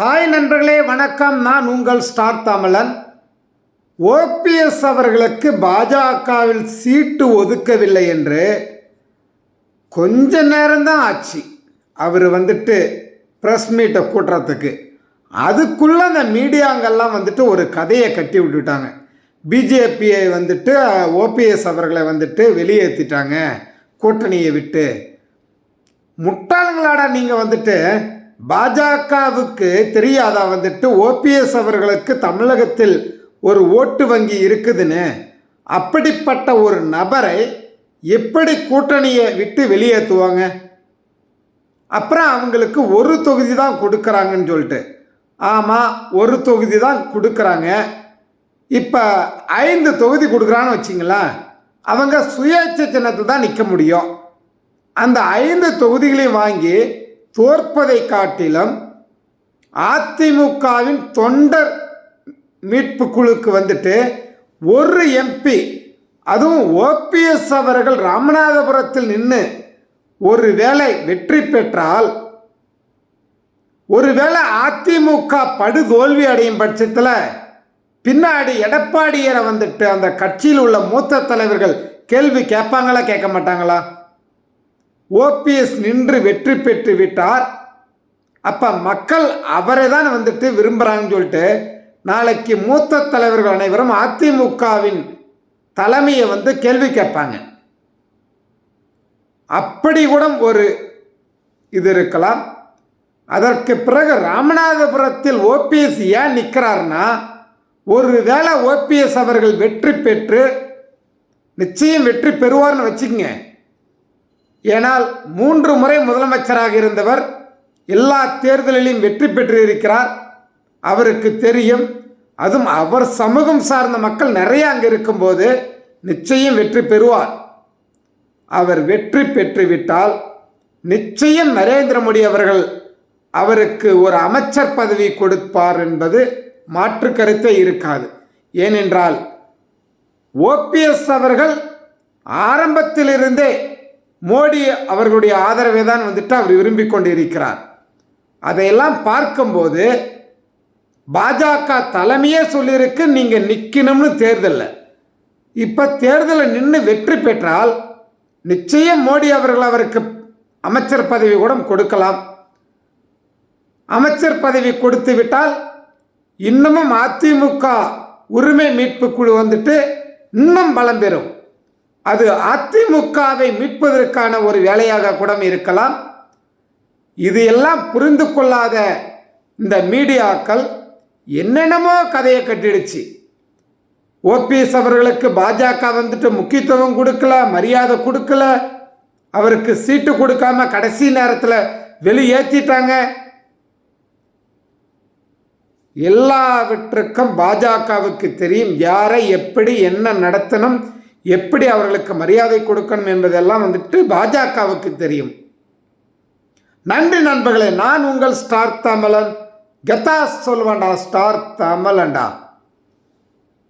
Hi நண்பர்களே வணக்கம். நான் உங்கள் ஸ்டார் தமிழன். ஓபிஎஸ் அவர்களுக்கு பாஜகவில் சீட்டு ஒதுக்கவில்லை என்று கொஞ்ச நேரம்தான் ஆச்சு. அவர் வந்துட்டு ப்ரெஸ் மீட்டை கூட்டுறதுக்கு. அதுக்குள்ளே அந்த மீடியாங்கெல்லாம் வந்துட்டு ஒரு கதையை கட்டி விட்டுட்டாங்க. பிஜேபியை வந்துட்டு ஓபிஎஸ் அவர்களை வந்துட்டு வெளியேற்றிட்டாங்க கூட்டணியை விட்டு. முட்டாளுங்களாடா நீங்கள் வந்துட்டு? பாஜகவுக்கு தெரியாதா வந்துட்டு ஓபிஎஸ் அவர்களுக்கு தமிழகத்தில் ஒரு ஓட்டு வங்கி இருக்குதுன்னு? அப்படிப்பட்ட ஒரு நபரை எப்படி கூட்டணியை விட்டு வெளியேற்றுவாங்க? அப்புறம் அவங்களுக்கு ஒரு தொகுதி தான் கொடுக்குறாங்கன்னு சொல்லிட்டு. ஆமாம் ஒரு தொகுதி தான் கொடுக்குறாங்க. இப்போ ஐந்து தொகுதி கொடுக்குறான்னு வச்சிங்களேன் அவங்க சுயேட்சை சின்னத்தில் தான் நிற்க முடியும். அந்த ஐந்து தொகுதிகளையும் வாங்கி தோற்பதை காட்டிலும் அதிமுகவின் தொண்டர் மீட்பு குழுக்கு வந்துட்டு ஒரு எம்பி அதுவும் ஓபிஎஸ் அவர்கள் ராமநாதபுரத்தில் நின்று ஒரு வேளை வெற்றி பெற்றால் ஒருவேளை அதிமுக படுதோல்வி அடையும் பட்சத்தில் பின்னாடி எடப்பாடியரை வந்துட்டு அந்த கட்சியில் உள்ள மூத்த தலைவர்கள் கேள்வி கேட்பாங்களா கேட்க மாட்டாங்களா? ஓபிஎஸ் நின்று வெற்றி பெற்று விட்டார். அப்போ மக்கள் அவரை தான் வந்துட்டு விரும்புகிறாங்கன்னு சொல்லிட்டு நாளைக்கு மூத்த தலைவர்கள் அனைவரும் அதிமுகவின் தலைமையை வந்து கேள்வி கேட்பாங்க. அப்படி கூட ஒரு இது இருக்கலாம். அதற்கு பிறகு ராமநாதபுரத்தில் ஓபிஎஸ் ஏன் நிற்கிறாருன்னா ஒரு வேளை ஓபிஎஸ் அவர்கள் வெற்றி பெற்று நிச்சயம் வெற்றி பெறுவார்னு வச்சுக்கோங்க. ஏனால் மூன்று முறை முதலமைச்சராக இருந்தவர் எல்லா தேர்தலிலும் வெற்றி பெற்று இருக்கிறார் அவருக்கு தெரியும். அதுவும் அவர் சமூகம் சார்ந்த மக்கள் நிறைய அங்கே இருக்கும்போது நிச்சயம் வெற்றி பெறுவார். அவர் வெற்றி பெற்றுவிட்டால் நிச்சயம் நரேந்திர மோடி அவர்கள் அவருக்கு ஒரு அமைச்சர் பதவி கொடுப்பார் என்பது மாற்று கருத்தே இருக்காது. ஏனென்றால் ஓபிஎஸ் அவர்கள் ஆரம்பத்திலிருந்தே மோடி அவர்களுடைய ஆதரவை தான் வந்துட்டு அவர் விரும்பி கொண்டிருக்கிறார் அதையெல்லாம் பார்க்கும்போது பாஜக தலைமையே சொல்லியிருக்கு நீங்கள் நிற்கணும்னு தேர்தலில். இப்போ தேர்தலில் நின்று வெற்றி பெற்றால் நிச்சயம் மோடி அவர்கள் அவருக்கு அமைச்சர் பதவி கூட கொடுக்கலாம். அமைச்சர் பதவி கொடுத்து விட்டால் இன்னமும் அதிமுக உரிமை மீட்பு குழு வந்துட்டு இன்னும் பலம் பெறும். அது அதிமுகவை மீட்பதற்கான ஒரு வேலையாக கூட இருக்கலாம். இது எல்லாம் புரிந்து கொள்ளாத இந்த மீடியாக்கள் என்னென்னமோ கதையை கட்டிடுச்சு. ஓபிஎஸ் அவர்களுக்கு பாஜக வந்துட்டு முக்கியத்துவம் கொடுக்கல மரியாதை கொடுக்கல. அவருக்கு சீட்டு கொடுக்காம கடைசி நேரத்தில் வெளியேற்றிட்டாங்க எல்லாவற்றுக்கும் பாஜகவுக்கு தெரியும் யாரை எப்படி என்ன நடத்தணும் எப்படி அவர்களுக்கு மரியாதை கொடுக்கணும் என்பதெல்லாம் வந்துட்டு பாஜகவுக்கு தெரியும். நன்றி நண்பர்களே நான் உங்கள் ஸ்டார் தமிழன் கெத்தா சொல்வேண்டா ஸ்டார் தமிழன்டா.